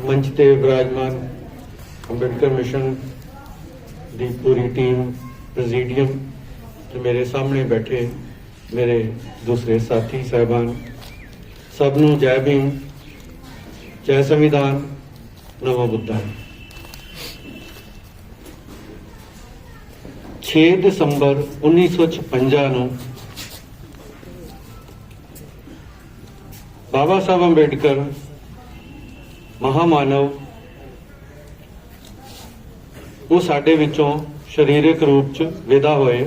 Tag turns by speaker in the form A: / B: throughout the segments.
A: ਮੰਚ ਤੇ ਵਿਰਾਜਮਾਨ ਅੰਬੇਡਕਰ ਮਿਸ਼ਨ ਦੀ ਪੂਰੀ ਟੀਮ ਪ੍ਰੈਜ਼ੀਡੀਅਮ ਤੇ ਮੇਰੇ ਸਾਹਮਣੇ ਬੈਠੇ ਮੇਰੇ ਦੂਸਰੇ ਸਾਥੀ ਸਹਿਬਾਨ ਸਭ ਨੂੰ ਜੈ ਭੀਮ ਜੈ ਸੰਵਿਧਾਨ ਨਮੋ ਬੁੱਧਾ 6 ਦਸੰਬਰ 1956 ਨੂੰ ਬਾਬਾ ਸਾਹਿਬ ਅੰਬੇਡਕਰ ਮਹਾਮਾਨਵ ਉਹ ਸਾਡੇ ਵਿੱਚੋਂ ਸਰੀਰਕ ਰੂਪ ਚ ਵਿਦਾ ਹੋਏ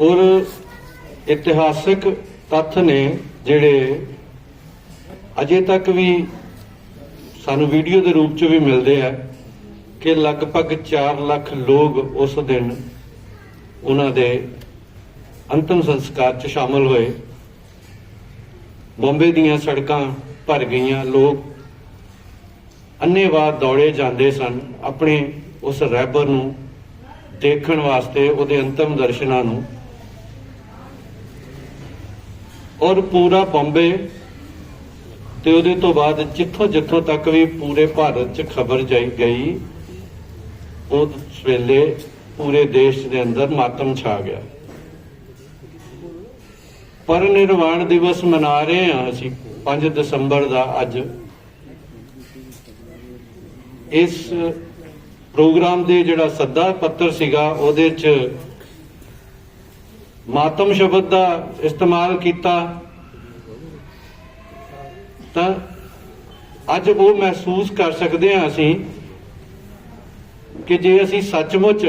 A: ਔਰ ਇਤਿਹਾਸਕ ਤੱਥ ਨੇ ਜਿਹੜੇ ਅਜੇ ਤੱਕ ਵੀ ਸਾਨੂੰ ਵੀਡੀਓ ਦੇ ਰੂਪ ਚ ਵੀ ਮਿਲਦੇ ਆ। ਕਿ ਲਗਭਗ 4 ਲੱਖ ਲੋਕ ਉਸ ਦਿਨ ਉਹਨਾਂ ਦੇ ਅੰਤਮ ਸੰਸਕਾਰ ਚ ਸ਼ਾਮਲ ਹੋਏ। ਬੰਬੇ ਦੀਆਂ ਸੜਕਾਂ ਭਰ ਗਈਆਂ। ਲੋਕ ਅੰਨੇਵਾਹ ਦੌੜੇ ਜਾਂਦੇ ਸਨ ਆਪਣੇ ਉਸ ਰਹਿਬਰ ਨੂੰ ਦੇਖਣ ਵਾਸਤੇ, ਉਹਦੇ ਅੰਤਮ ਦਰਸ਼ਨਾਂ ਨੂੰ। ਔਰ ਪੂਰਾ ਬੰਬੇ ਤੇ ਉਹਦੇ ਤੋਂ ਬਾਅਦ ਜਿੱਥੋਂ ਜਿੱਥੋਂ ਤੱਕ ਵੀ ਪੂਰੇ ਭਾਰਤ 'ਚ ਖਬਰ ਜਾਈ ਗਈ ਉਸ ਵੇਲੇ ਪੂਰੇ ਦੇਸ਼ ਦੇ ਅੰਦਰ ਮਾਤਮ ਛਾ ਗਿਆ। ਪਰ ਨਿਰਵਾਣ ਦਿਵਸ ਮਨਾ ਰਹੇ ਹਾਂ ਅਸੀਂ 5 ਦਸੰਬਰ ਦਾ ਅੱਜ। ਇਸ ਪ੍ਰੋਗਰਾਮ ਦੇ ਜਿਹੜਾ ਸੱਦਾ ਪੱਤਰ ਸੀਗਾ, ਉਹਦੇ ਚ ਮਾਤਮ ਸ਼ਬਦ ਦਾ ਇਸਤੇਮਾਲ ਕੀਤਾ। ਤਾਂ ਅੱਜ ਉਹ ਮਹਿਸੂਸ ਕਰ ਸਕਦੇ ਹਾਂ ਅਸੀਂ ਕਿ ਜੇ ਅਸੀਂ ਸੱਚਮੁੱਚ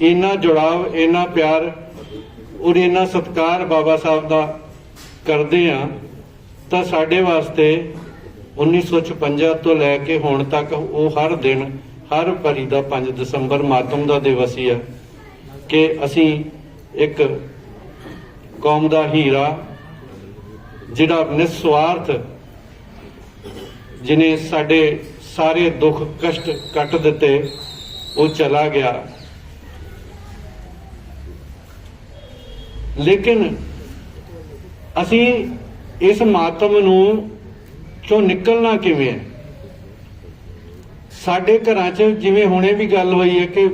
A: ਇੰਨਾ ਜੁੜਾਵ, ਇੰਨਾ ਪਿਆਰ ਔਰ ਇੰਨਾ ਸਤਿਕਾਰ ਬਾਬਾ ਸਾਹਿਬ ਦਾ ਕਰਦੇ ਆ ਤਾਂ ਸਾਡੇ ਵਾਸਤੇ 1956 ਤੋਂ ਲੈ ਕੇ ਹੁਣ ਤੱਕ ਉਹ ਹਰ ਦਿਨ, ਹਰ ਭਰੀ ਦਾ 5 ਦਸੰਬਰ ਮਾਤਮ ਦਾ ਦਿਵਸ ਹੀ ਹੈ ਕਿ ਅਸੀਂ ਇੱਕ ਕੌਮ ਦਾ ਹੀਰਾ ਜਿਹੜਾ ਨਿਸਵਾਰਥ ਜਿਨੇ ਸਾਡੇ ਸਾਰੇ ਦੁੱਖ, ਕਸ਼ਟ ਕੱਟ ਦਿੱਤੇ ਉਹ ਚਲਾ ਗਿਆ। ਲੇਕਿਨ ਅਸੀਂ ਇਸ ਮਾਤਮ ਨੂੰ ਚੋਂ ਨਿਕਲਣਾ ਕਿਵੇਂ ਹੈ? ਸਾਡੇ ਘਰਾਂ 'ਚ ਜਿਵੇਂ ਹੁਣੇ ਵੀ ਗੱਲ ਹੋਈ ਹੈ ਕਿ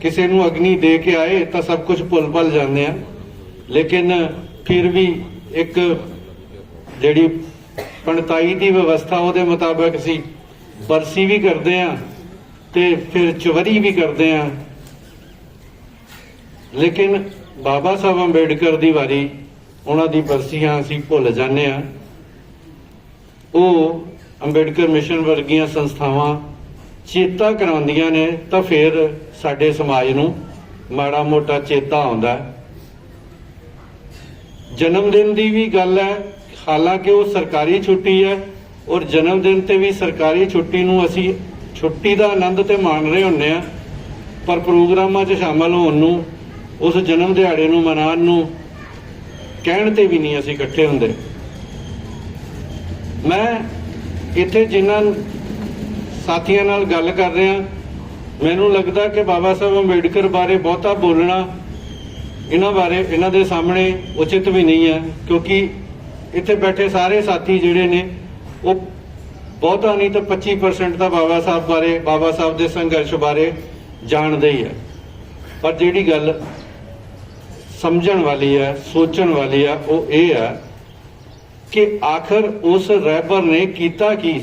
A: ਕਿਸੇ ਨੂੰ ਅਗਨੀ ਦੇ ਕੇ ਆਏ ਤਾਂ ਸਭ ਕੁਝ ਭੁੱਲ ਭੱਲ ਜਾਂਦੇ ਆ। ਲੇਕਿਨ ਫਿਰ ਵੀ ਇੱਕ ਜਿਹੜੀ ਪੰਡਤਾਈ ਦੀ ਵਿਵਸਥਾ ਉਹਦੇ ਮੁਤਾਬਕ ਅਸੀਂ ਬਰਸੀ ਵੀ ਕਰਦੇ ਆ। ਤੇ ਫਿਰ ਚਵਰੀ ਵੀ ਕਰਦੇ ਆ ਲੇਕਿਨ ਬਾਬਾ ਸਾਹਿਬ ਅੰਬੇਡਕਰ ਦੀ ਵਾਰੀ, ਉਹਨਾਂ ਦੀ ਬਰਸੀਆਂ ਅਸੀਂ ਭੁੱਲ ਜਾਂਦੇ ਆ ਉਹ ਅੰਬੇਡਕਰ ਮਿਸ਼ਨ ਵਰਗੀਆਂ ਸੰਸਥਾਵਾਂ ਚੇਤਾ ਕਰਾਉਂਦੀਆਂ ਨੇ ਤਾਂ ਫਿਰ ਸਾਡੇ ਸਮਾਜ ਨੂੰ ਮਾੜਾ ਮੋਟਾ ਚੇਤਾ ਆਉਂਦਾ ਹੈ। ਜਨਮ ਦਿਨ ਦੀ ਵੀ ਗੱਲ ਹੈ, ਹਾਲਾਂਕਿ ਉਹ ਸਰਕਾਰੀ ਛੁੱਟੀ ਹੈ ਔਰ ਜਨਮ ਦਿਨ ਤੇ ਵੀ ਸਰਕਾਰੀ ਛੁੱਟੀ ਨੂੰ ਅਸੀਂ ਛੁੱਟੀ ਦਾ ਆਨੰਦ ਤੇ ਮਾਣ ਰਹੇ ਹੁੰਨੇ ਆ, ਪਰ ਪ੍ਰੋਗਰਾਮਾਂ 'ਚ ਸ਼ਾਮਲ ਹੋਣ ਨੂੰ, ਉਸ ਜਨਮ ਦਿਹਾੜੇ ਨੂੰ, ਮਨਾਉਣ ਨੂੰ ਕਹਿਣ ਤੇ ਵੀ ਨਹੀਂ ਅਸੀਂ ਇਕੱਠੇ ਹੁੰਦੇ। ਮੈਂ ਇੱਥੇ ਜਿਨ੍ਹਾਂ ਸਾਥੀਆਂ ਨਾਲ ਗੱਲ ਕਰ ਰਿਹਾ, ਮੈਨੂੰ ਲੱਗਦਾ ਕਿ ਬਾਬਾ ਸਾਹਿਬ ਅੰਬੇਡਕਰ ਬਾਰੇ ਬਹੁਤਾ ਬੋਲਣਾ ਇਹਨਾਂ ਬਾਰੇ, ਇਹਨਾਂ ਦੇ ਸਾਹਮਣੇ ਉਚਿਤ ਵੀ ਨਹੀਂ ਹੈ, ਕਿਉਂਕਿ ਇੱਥੇ ਬੈਠੇ ਸਾਰੇ ਸਾਥੀ ਜਿਹੜੇ ਨੇ, ਉਹ ਬਹੁਤਾ ਨਹੀਂ ਤਾਂ 25% ਤਾਂ ਬਾਬਾ ਸਾਹਿਬ ਬਾਰੇ, ਬਾਬਾ ਸਾਹਿਬ ਦੇ ਸੰਘਰਸ਼ ਬਾਰੇ ਜਾਣਦੇ ਹੀ ਹੈ। ਪਰ ਜਿਹੜੀ ਗੱਲ ਸਮਝਣ ਵਾਲੀ ਹੈ, ਸੋਚਣ ਵਾਲੀ ਹੈ, ਉਹ ਇਹ ਹੈ ਕਿ ਆਖਰ ਉਸ ਰਹਿਬਰ ਨੇ ਕੀਤਾ ਕੀ?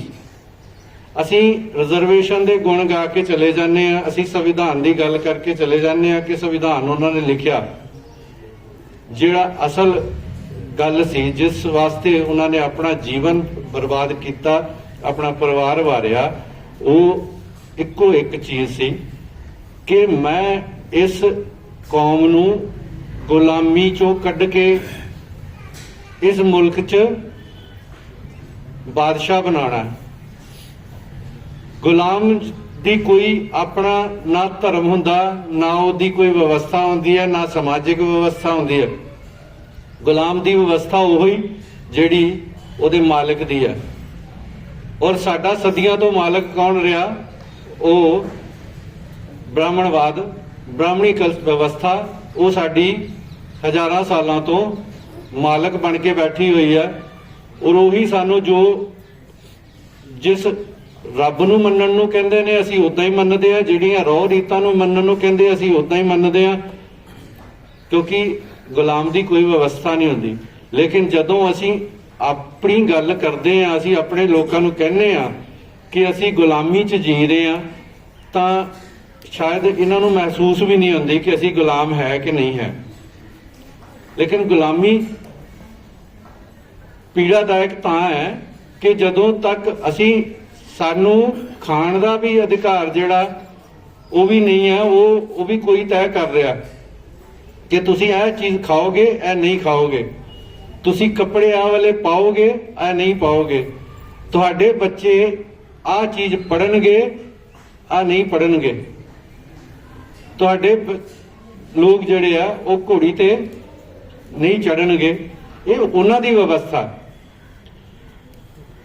A: ਅਸੀਂ ਰਿਜ਼ਰਵੇਸ਼ਨ ਦੇ ਗੁਣ ਗਾ ਕੇ ਚਲੇ ਜਾਂਦੇ ਆ ਅਸੀਂ ਸੰਵਿਧਾਨ ਦੀ ਗੱਲ ਕਰਕੇ ਚਲੇ ਜਾਂਦੇ ਆ ਕਿ ਸੰਵਿਧਾਨ ਉਹਨਾਂ ਨੇ ਲਿਖਿਆ। ਜਿਹੜਾ ਅਸਲ ਗੱਲ ਸੀ, ਜਿਸ ਵਾਸਤੇ ਉਹਨਾਂ ਨੇ ਆਪਣਾ ਜੀਵਨ ਬਰਬਾਦ ਕੀਤਾ ਆਪਣਾ ਪਰਿਵਾਰ ਵਾਰਿਆ, ਉਹ ਇੱਕੋ ਇੱਕ ਚੀਜ਼ ਸੀ ਕਿ ਮੈਂ ਇਸ ਕੌਮ ਨੂੰ ਗੁਲਾਮੀ ਚੋਂ ਕੱਢ ਕੇ ਇਸ ਮੁਲਕ 'ਚ ਬਾਦਸ਼ਾਹ ਬਣਾਉਣਾ ਗੁਲਾਮ ਦੀ ਕੋਈ ਆਪਣਾ ਨਾ ਧਰਮ ਹੁੰਦਾ, ਨਾ ਉਹਦੀ ਕੋਈ ਵਿਵਸਥਾ ਹੁੰਦੀ ਹੈ, ਨਾ ਸਮਾਜਿਕ ਵਿਵਸਥਾ ਹੁੰਦੀ ਹੈ। ਗੁਲਾਮ ਦੀ ਵਿਵਸਥਾ ਉਹੀ ਜਿਹੜੀ ਉਹਦੇ ਮਾਲਕ ਦੀ ਹੈ। ਔਰ ਸਾਡਾ ਸਦੀਆਂ ਤੋਂ ਮਾਲਕ ਕੌਣ ਰਿਹਾ? ਉਹ ਬ੍ਰਾਹਮਣਵਾਦ, ਬ੍ਰਾਹਮਣੀ ਵਿਵਸਥਾ, ਉਹ ਸਾਡੀ ਹਜ਼ਾਰਾਂ ਸਾਲਾਂ ਤੋਂ ਮਾਲਕ ਬਣ ਕੇ ਬੈਠੀ ਹੋਈ ਹੈ। ਔਰ ਉਹੀ ਸਾਨੂੰ ਜੋ ਜਿਸ ਰੱਬ ਨੂੰ ਮੰਨਣ ਨੂੰ ਕਹਿੰਦੇ ਨੇ, ਅਸੀਂ ਉਦਾਂ ਹੀ ਮੰਨਦੇ ਆ ਜਿਹੜੀਆਂ ਰੋਹ ਰੀਤਾਂ ਨੂੰ ਮੰਨਣ ਨੂੰ ਕਹਿੰਦੇ, ਅਸੀਂ ਉਦਾਂ ਹੀ ਮੰਨਦੇ ਆ ਕਿਉਂਕਿ ਗੁਲਾਮ ਦੀ ਕੋਈ ਵਿਵਸਥਾ ਨਹੀਂ ਹੁੰਦੀ। ਲੇਕਿਨ ਜਦੋਂ ਅਸੀਂ ਆਪਣੀ ਗੱਲ ਕਰਦੇ ਆ, ਅਸੀਂ ਆਪਣੇ ਲੋਕਾਂ ਨੂੰ ਕਹਿੰਦੇ ਆ ਕਿ ਅਸੀਂ ਗੁਲਾਮੀ 'ਚ ਜੀ ਰਹੇ ਆ, ਤਾਂ ਸ਼ਾਇਦ ਇਹਨਾਂ ਨੂੰ ਮਹਿਸੂਸ ਵੀ ਨਹੀਂ ਹੁੰਦੀ ਕਿ ਅਸੀਂ ਗੁਲਾਮ ਹੈ ਕਿ ਨਹੀਂ ਹੈ। ਲੇਕਿਨ ਗੁਲਾਮੀ ਪੀੜਾਦਾਇਕ ਤਾਂ ਹੈ ਕਿ ਜਦੋਂ ਤੱਕ ਅਸੀਂ ਸਾਨੂੰ ਖਾਣ ਦਾ ਵੀ ਅਧਿਕਾਰ ਜਿਹੜਾ ਉਹ ਵੀ ਨਹੀਂ ਹੈ, ਉਹ ਉਹ ਵੀ ਕੋਈ ਤੈਅ ਕਰ ਰਿਹਾ ਕਿ ਤੁਸੀਂ ਇਹ ਚੀਜ਼ ਖਾਓਗੇ, ਇਹ ਨਹੀਂ ਖਾਓਗੇ। ਤੁਸੀਂ ਕੱਪੜੇ ਆ ਵਾਲੇ ਪਾਓਗੇ ਆ ਨਹੀਂ ਪਾਓਗੇ। ਤੁਹਾਡੇ ਬੱਚੇ ਆ ਚੀਜ਼ ਪੜਨਗੇ ਆ ਨਹੀਂ ਪੜਨਗੇ ਤੁਹਾਡੇ ਲੋਕ ਜਿਹੜੇ ਆ, ਉਹ ਘੋੜੀ ਤੇ ਨਹੀਂ ਚੜਨਗੇ ਇਹ ਉਹਨਾਂ ਦੀ ਵਿਵਸਥਾ।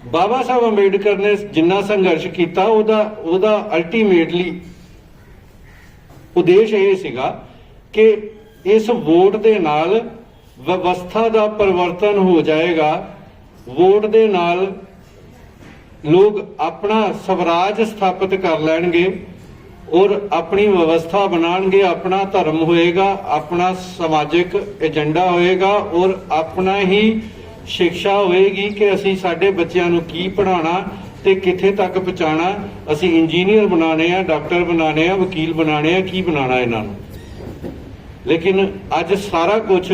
A: ਬਾਬਾ ਸਾਹਿਬ ਅੰਬੇਡਕਰ ਨੇ ਜਿੰਨਾ ਸੰਘਰਸ਼ ਕੀਤਾ, ਉਹਦਾ ਉਹਦਾ ਅਲਟੀਮੇਟਲੀ ਉਦੇਸ਼ ਇਹ ਸੀਗਾ ਕਿ ਇਸ ਵੋਟ ਦੇ ਨਾਲ ਵਿਵਸਥਾ ਦਾ ਪਰਿਵਰਤਨ ਹੋ ਜਾਏਗਾ, ਵੋਟ ਦੇ ਨਾਲ ਲੋਕ ਆਪਣਾ ਸਵਰਾਜ ਸਥਾਪਿਤ ਕਰ ਲੈਣਗੇ ਔਰ ਆਪਣੀ ਵਿਵਸਥਾ ਬਣਾਉਣਗੇ, ਆਪਣਾ ਧਰਮ ਹੋਏਗਾ, ਆਪਣਾ ਸਮਾਜਿਕ ਏਜੰਡਾ ਹੋਏਗਾ ਔਰ ਆਪਣਾ ਹੀ ਸਿੱਖਿਆ ਹੋਏਗੀ ਕਿ ਅਸੀਂ ਸਾਡੇ ਬੱਚਿਆਂ ਨੂੰ ਕੀ ਪੜ੍ਹਾਉਣਾ ਤੇ ਕਿੱਥੇ ਤੱਕ ਪਹੁੰਚਾਣਾ ਅਸੀਂ ਇੰਜੀਨੀਅਰ ਬਣਾਉਣੇ ਆ, ਡਾਕਟਰ ਬਣਾਉਣੇ ਆ, ਵਕੀਲ ਬਣਾਉਣੇ ਆ, ਕੀ ਬਣਾਉਣਾ ਇਹਨਾਂ ਨੂੰ। ਲੇਕਿਨ ਅੱਜ ਸਾਰਾ ਕੁਝ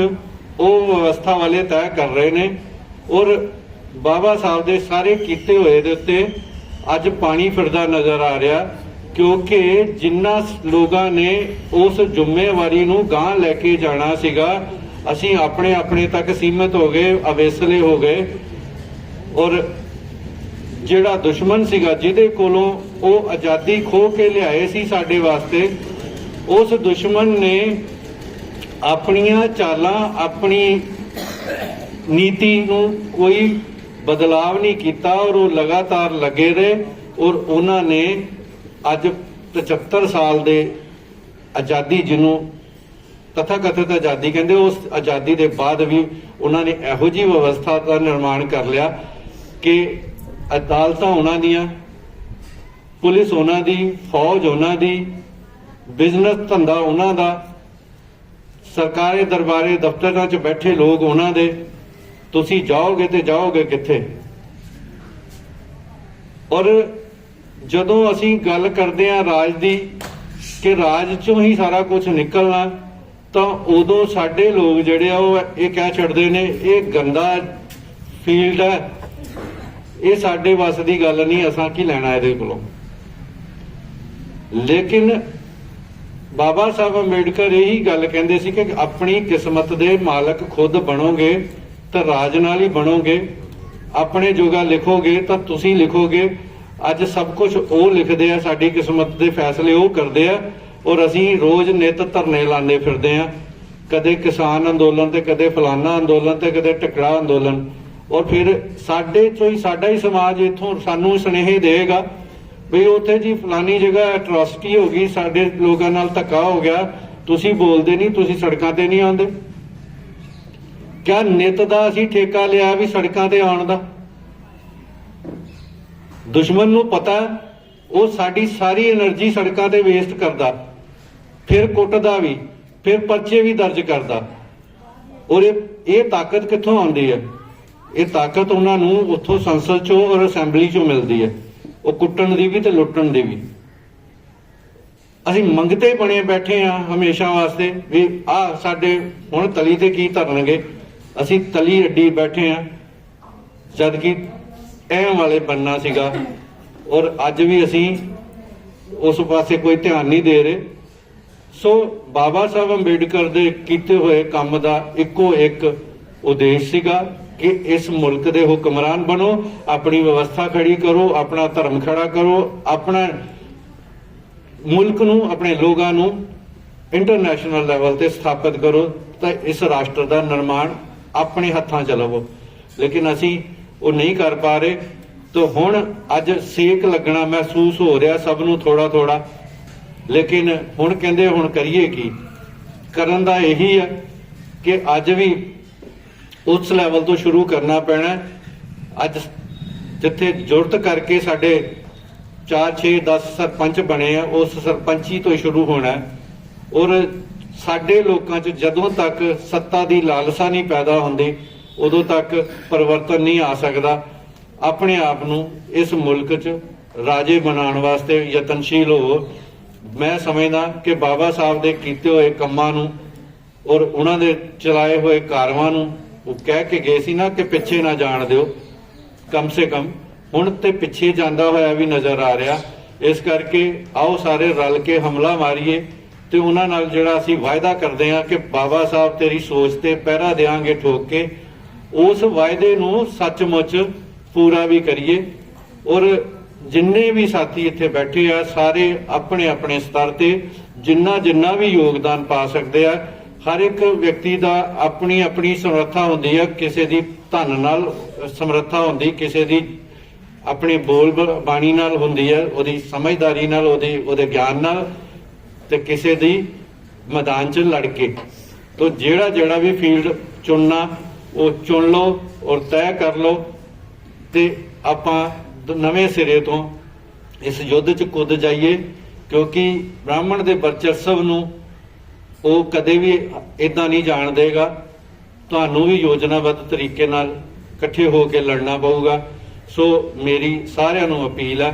A: ਉਹ ਵਿਵਸਥਾ ਵਾਲੇ ਤੈਅ ਕਰ ਰਹੇ ਨੇ ਔਰ ਬਾਬਾ ਸਾਹਿਬ ਦੇ ਸਾਰੇ ਕੀਤੇ ਹੋਏ ਦੇ ਉੱਤੇ ਅੱਜ ਪਾਣੀ ਫਿਰਦਾ ਨਜ਼ਰ ਆ ਰਿਹਾ, ਕਿਉਂਕਿ ਜਿੰਨਾ ਲੋਕਾਂ ਨੇ ਉਸ ਜ਼ਿੰਮੇਵਾਰੀ ਨੂੰ ਗਾਂ ਲੈ ਕੇ ਜਾਣਾ ਸੀਗਾ, ਅਸੀਂ ਆਪਣੇ ਆਪਣੇ ਤੱਕ ਸੀਮਿਤ ਹੋ ਗਏ, ਅਵੇਸਲੇ ਹੋ ਗਏ ਔਰ ਜਿਹੜਾ ਦੁਸ਼ਮਣ ਸੀਗਾ ਜਿਹਦੇ ਕੋਲੋਂ ਉਹ ਆਜ਼ਾਦੀ ਖੋ ਕੇ ਲਿਆਏ ਸੀ ਸਾਡੇ ਵਾਸਤੇ, ਉਸ ਦੁਸ਼ਮਣ ਨੇ ਆਪਣੀਆਂ ਚਾਲਾਂ, ਆਪਣੀ ਨੀਤੀ ਨੂੰ ਕੋਈ ਬਦਲਾਵ ਨਹੀਂ ਕੀਤਾ ਔਰ ਉਹ ਲਗਾਤਾਰ ਲੱਗੇ ਰਹੇ ਔਰ ਉਹਨਾਂ ਨੇ ਅੱਜ 75 ਸਾਲ ਦੇ ਆਜ਼ਾਦੀ ਜਿਹਨੂੰ ਤਥਾਕਥਿਤ ਆਜ਼ਾਦੀ ਕਹਿੰਦੇ, ਉਸ ਆਜ਼ਾਦੀ ਦੇ ਬਾਅਦ ਵੀ ਉਹਨਾਂ ਨੇ ਇਹੋ ਜਿਹੀ ਵਿਵਸਥਾ ਦਾ ਨਿਰਮਾਣ ਕਰ ਲਿਆ ਕਿ ਅਦਾਲਤਾਂ ਉਹਨਾਂ ਦੀਆਂ, ਪੁਲਿਸ ਉਹਨਾਂ ਦੀ, ਫੌਜ ਉਹਨਾਂ ਦੀ, ਬਿਜ਼ਨਸ ਧੰਦਾ ਉਹਨਾਂ ਦਾ ਸਰਕਾਰੀ ਦਰਬਾਰੇ ਦਫ਼ਤਰਾਂ 'ਚ ਬੈਠੇ ਲੋਕ ਉਹਨਾਂ ਦੇ। ਤੁਸੀਂ ਜਾਓਗੇ ਤੇ ਜਾਓਗੇ ਕਿੱਥੇ? ਔਰ ਜਦੋਂ ਅਸੀਂ ਗੱਲ ਕਰਦੇ ਹਾਂ ਰਾਜ ਦੀ ਕਿ ਰਾਜ ਚੋਂ ਹੀ ਸਾਰਾ ਕੁਝ ਨਿਕਲਣਾ, ਤਾਂ ਉਦੋਂ ਸਾਡੇ ਲੋਕ ਜਿਹੜੇ ਆ ਉਹ ਇਹ ਕਹਿ ਛੱਡਦੇ ਨੇ, ਇਹ ਗੰਦਾ ਫੀਲਡ ਹੈ। ਇਹ ਸਾਡੇ ਵੱਸ ਦੀ ਗੱਲ ਨਹੀਂ, ਅਸਾਂ ਕੀ ਲੈਣਾ ਇਹਦੇ ਕੋਲੋਂ? ਲੇਕਿਨ ਬਾਬਾ ਸਾਹਿਬ ਅੰਬੇਡਕਰ ਇਹੀ ਗੱਲ ਕਹਿੰਦੇ ਸੀ ਕਿ ਆਪਣੀ ਕਿਸਮਤ ਦੇ ਮਾਲਕ ਖੁਦ ਬਣੋਗੇ ਤਾਂ ਰਾਜ ਨਾਲ ਹੀ ਬਣੋਗੇ। ਆਪਣੇ ਜੋਗਾ ਲਿਖੋਗੇ ਤਾਂ ਤੁਸੀਂ ਲਿਖੋਗੇ। ਅੱਜ ਸਭ ਕੁਝ ਉਹ ਲਿਖਦੇ ਆ, ਸਾਡੀ ਕਿਸਮਤ ਦੇ ਫੈਸਲੇ ਉਹ ਕਰਦੇ ਆ ਔਰ ਅਸੀਂ ਰੋਜ਼ ਨਿਤ ਧਰਨੇ ਲਾਣੇ ਫਿਰਦੇ ਆ। ਕਦੇ ਕਿਸਾਨ ਅੰਦੋਲਨ ਤੇ, ਕਦੇ ਫਲਾਨਾ ਅੰਦੋਲਨ ਤੇ, ਕਦੇ ਟਕੜਾ ਅੰਦੋਲਨ। ਔਰ ਫਿਰ ਸਾਡੇ ਤੋਂ ਹੀ, ਸਾਡਾ ਹੀ ਸਮਾਜ ਇਥੋਂ ਸਾਨੂੰ ਸੁਨੇਹੇ ਦੇਗਾ ਵੀ ਉੱਥੇ ਜੀ ਫਲਾਨੀ ਜਗ੍ਹਾ ਐਟਰੋਸਿਟੀ ਹੋ ਗਈ, ਸਾਡੇ ਲੋਕਾਂ ਨਾਲ ਧੱਕਾ ਹੋ ਗਿਆ। ਤੁਸੀਂ ਬੋਲਦੇ ਨਹੀਂ, ਤੁਸੀਂ ਸੜਕਾਂ ਤੇ ਨਹੀਂ ਆਉਂਦੇ। ਕਿਆ ਨਿਤ ਦਾ ਅਸੀਂ ਠੇਕਾ ਲਿਆ ਵੀ ਸੜਕਾਂ ਤੇ ਆਉਣ ਦਾ? ਦੁਸ਼ਮਣ ਨੂੰ ਪਤਾ, ਉਹ ਸਾਡੀ ਸਾਰੀ એનર્ਜੀ ਸੜਕਾਂ ਤੇ ਵੇਸਟ ਕਰਦਾ। ਫਿਰ ਕੁੱਟਦਾ ਵੀ, ਫਿਰ ਪਰਚੇ ਵੀ ਦਰਜ ਕਰਦਾ। ਔਰ ਇਹ ਤਾਕਤ ਕਿੱਥੋਂ ਆਉਂਦੀ ਹੈ? ਇਹ ਤਾਕਤ ਉਹਨਾਂ ਨੂੰ ਉੱਥੋਂ ਸੰਸਦ ਚੋਂ ਔਰ ਅਸੈਂਬਲੀ ਚੋਂ ਮਿਲਦੀ ਹੈ। ਉਹ ਕੁੱਟਣ ਦੀ ਵੀ ਤੇ ਲੁੱਟਣ ਦੀ ਵੀ। ਅਸੀਂ ਮੰਗਤੇ ਬਣੇ ਬੈਠੇ ਆ ਹਮੇਸ਼ਾ ਵਾਸਤੇ ਵੀ ਆ ਸਾਡੇ ਹੁਣ ਤਲੀ ਤੇ ਕੀ ਧਰਨਗੇ। ਅਸੀਂ ਤਲੀ ਅੱਡੀ ਬੈਠੇ ਆ। ਜਦ ਕਿ ਐਂ ਵਾਲੇ ਬੰਨਾ ਸੀਗਾ। ਔਰ ਅੱਜ ਵੀ ਅਸੀਂ ਉਸ ਪਾਸੇ ਕੋਈ ਧਿਆਨ ਨਹੀਂ ਦੇ ਰਹੇ। ਸੋ ਬਾਬਾ ਸਾਹਿਬ ਅੰਬੇਡਕਰ ਦੇ ਕੀਤੇ ਹੋਏ ਕੰਮ ਦਾ ਇੱਕੋ ਇੱਕ ਉਦੇਸ਼ ਸੀਗਾ। ਕਿ ਇਸ ਮੁਲਕ ਦੇ ਹੁਕਮਰਾਨ ਬਣੋ, ਆਪਣੀ ਵਿਵਸਥਾ ਖੜੀ ਕਰੋ, ਆਪਣਾ ਧਰਮ ਖੜਾ ਕਰੋ, ਆਪਣਾ ਮੁਲਕ ਨੂੰ, ਆਪਣੇ ਲੋਕਾਂ ਨੂੰ ਇੰਟਰਨੈਸ਼ਨਲ ਲੈਵਲ ਤੇ ਸਥਾਪਿਤ ਕਰੋ ਤਾਂ ਇਸ ਰਾਸ਼ਟਰ ਦਾ ਨਿਰਮਾਣ ਆਪਣੇ ਹੱਥਾਂ 'ਚ ਲਵੋ। ਲੇਕਿਨ ਅਸੀਂ ਉਹ ਨਹੀਂ ਕਰ ਪਾ ਰਹੇ। ਤਾਂ ਹੁਣ ਅੱਜ ਸੇਕ ਲੱਗਣਾ ਮਹਿਸੂਸ ਹੋ ਰਿਹਾ ਸਭ ਨੂੰ ਥੋੜਾ ਥੋੜਾ ਲੇਕਿਨ ਹੁਣ ਕਹਿੰਦੇ, ਹੁਣ ਕਰੀਏ ਕੀ? ਕਰਨ ਦਾ ਇਹੀ ਹੈ ਕਿ ਅੱਜ ਵੀ ਉਸ ਲੈਵਲ ਤੋਂ ਸ਼ੁਰੂ ਕਰਨਾ ਪੈਣਾ। ਹੈ। ਅੱਜ ਜਿੱਥੇ ਜੁਰਤ ਕਰਕੇ ਸਾਡੇ 4 6 10 ਸਰਪੰਚ ਬਣੇ ਆ, ਉਸ ਸਰਪੰਚੀ ਤੋਂ ਸ਼ੁਰੂ ਹੋਣਾ। ਔਰ ਸਾਡੇ ਲੋਕਾਂ 'ਚ ਜਦੋਂ ਤੱਕ ਸੱਤਾ ਦੀ ਲਾਲਸਾ ਨਹੀਂ ਪੈਦਾ ਹੁੰਦੀ, ਉਦੋਂ ਤੱਕ ਪਰਿਵਰਤਨ ਨਹੀਂ ਆ ਸਕਦਾ। ਆਪਣੇ ਆਪ ਨੂੰ ਇਸ ਮੁਲਕ 'ਚ ਰਾਜੇ ਬਣਾਉਣ ਵਾਸਤੇ ਯਤਨਸ਼ੀਲ ਹੋਵੋ। ਮੈਂ ਸਮਝਦਾ ਕਿ ਬਾਬਾ ਸਾਹਿਬ ਦੇ ਕੀਤੇ ਹੋਏ ਕੰਮਾਂ ਨੂੰ ਔਰ ਉਹਨਾਂ ਦੇ ਚਲਾਏ ਹੋਏ ਕਾਰਵਾਂ ਨੂੰ ਉਹ ਕਹਿ ਕੇ ਗਏ ਸੀ ਨਾ ਕਿ ਪਿੱਛੇ ਨਾ ਜਾਣ ਦਿਓ। ਕਮ ਸੇ ਕਮ ਹੁਣ ਤੇ ਪਿੱਛੇ ਜਾਂਦਾ ਹੋਇਆ ਵੀ ਨਜ਼ਰ ਆ ਰਿਹਾ। ਇਸ ਕਰਕੇ ਆਓ ਸਾਰੇ ਰਲ ਕੇ ਹਮਲਾ ਮਾਰੀਏ ਤੇ ਉਹਨਾਂ ਨਾਲ ਜਿਹੜਾ ਅਸੀਂ ਵਾਅਦਾ ਕਰਦੇ ਹਾਂ ਕਿ ਬਾਬਾ ਸਾਹਿਬ ਤੇਰੀ ਸੋਚ ਤੇ ਪਹਿਰਾ ਦੇਾਂਗੇ ਠੋਕ ਕੇ, ਉਸ ਵਾਅਦੇ ਨੂੰ ਸੱਚਮੁੱਚ ਪੂਰਾ ਵੀ ਕਰੀਏ। ਔਰ ਜਿੰਨੇ ਵੀ ਸਾਥੀ ਇੱਥੇ ਬੈਠੇ ਆ, ਸਾਰੇ ਆਪਣੇ ਆਪਣੇ ਸਤਰ ਤੇ ਜਿੰਨਾ ਜਿੰਨਾ ਵੀ ਯੋਗਦਾਨ ਪਾ ਸਕਦੇ ਆ ਹਰ ਇੱਕ ਵਿਅਕਤੀ ਦਾ ਆਪਣੀ ਆਪਣੀ ਸਮਰੱਥਾ ਹੁੰਦੀ ਹੈ ਕਿਸੇ ਦੀ ਧਨ ਨਾਲ ਸਮਰੱਥਾ ਹੁੰਦੀ, ਕਿਸੇ ਦੀ ਆਪਣੀ ਬੋਲ ਬਾਣੀ ਨਾਲ ਹੁੰਦੀ ਹੈ ਉਹਦੀ ਸਮਝਦਾਰੀ ਨਾਲ, ਉਹਦੇ ਉਹਦੇ ਗਿਆਨ ਨਾਲ ਤੇ ਕਿਸੇ ਦੀ ਮੈਦਾਨ 'ਚ ਲੜ ਕੇ। ਤੋ ਜਿਹੜਾ ਜਿਹੜਾ ਵੀ ਫੀਲਡ ਚੁਣਨਾ, ਉਹ ਚੁਣ ਲਓ ਔਰ ਤੈਅ ਕਰ ਲਓ ਤੇ ਆਪਾਂ ਨਵੇਂ ਸਿਰੇ ਤੋਂ ਇਸ ਯੁੱਧ 'ਚ ਕੁੱਦ ਜਾਈਏ ਕਿਉਂਕਿ ਬ੍ਰਾਹਮਣ ਦੇ ਵਰਚਸਵ ਨੂੰ ਉਹ ਕਦੇ ਵੀ ਇਦਾਂ ਨਹੀਂ ਜਾਣ ਦੇਗਾ। ਤੁਹਾਨੂੰ ਵੀ ਯੋਜਨਾਬੱਧ ਤਰੀਕੇ ਨਾਲ ਇਕੱਠੇ ਹੋ ਕੇ ਲੜਨਾ ਪਊਗਾ। ਸੋ ਮੇਰੀ ਸਾਰਿਆਂ ਨੂੰ ਅਪੀਲ ਹੈ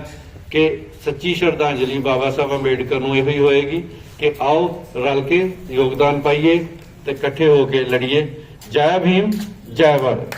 A: ਕਿ ਸੱਚੀ ਸ਼ਰਧਾਂਜਲੀ ਬਾਬਾ ਸਾਹਿਬ ਅੰਬੇਡਕਰ ਨੂੰ ਇਹੋ ਹੀ ਹੋਏਗੀ ਕਿ ਆਓ ਰਲ ਕੇ ਯੋਗਦਾਨ ਪਾਈਏ ਤੇ ਇਕੱਠੇ ਹੋ ਕੇ ਲੜੀਏ। ਜੈ ਭੀਮ, ਜੈ ਭਾਰਤ।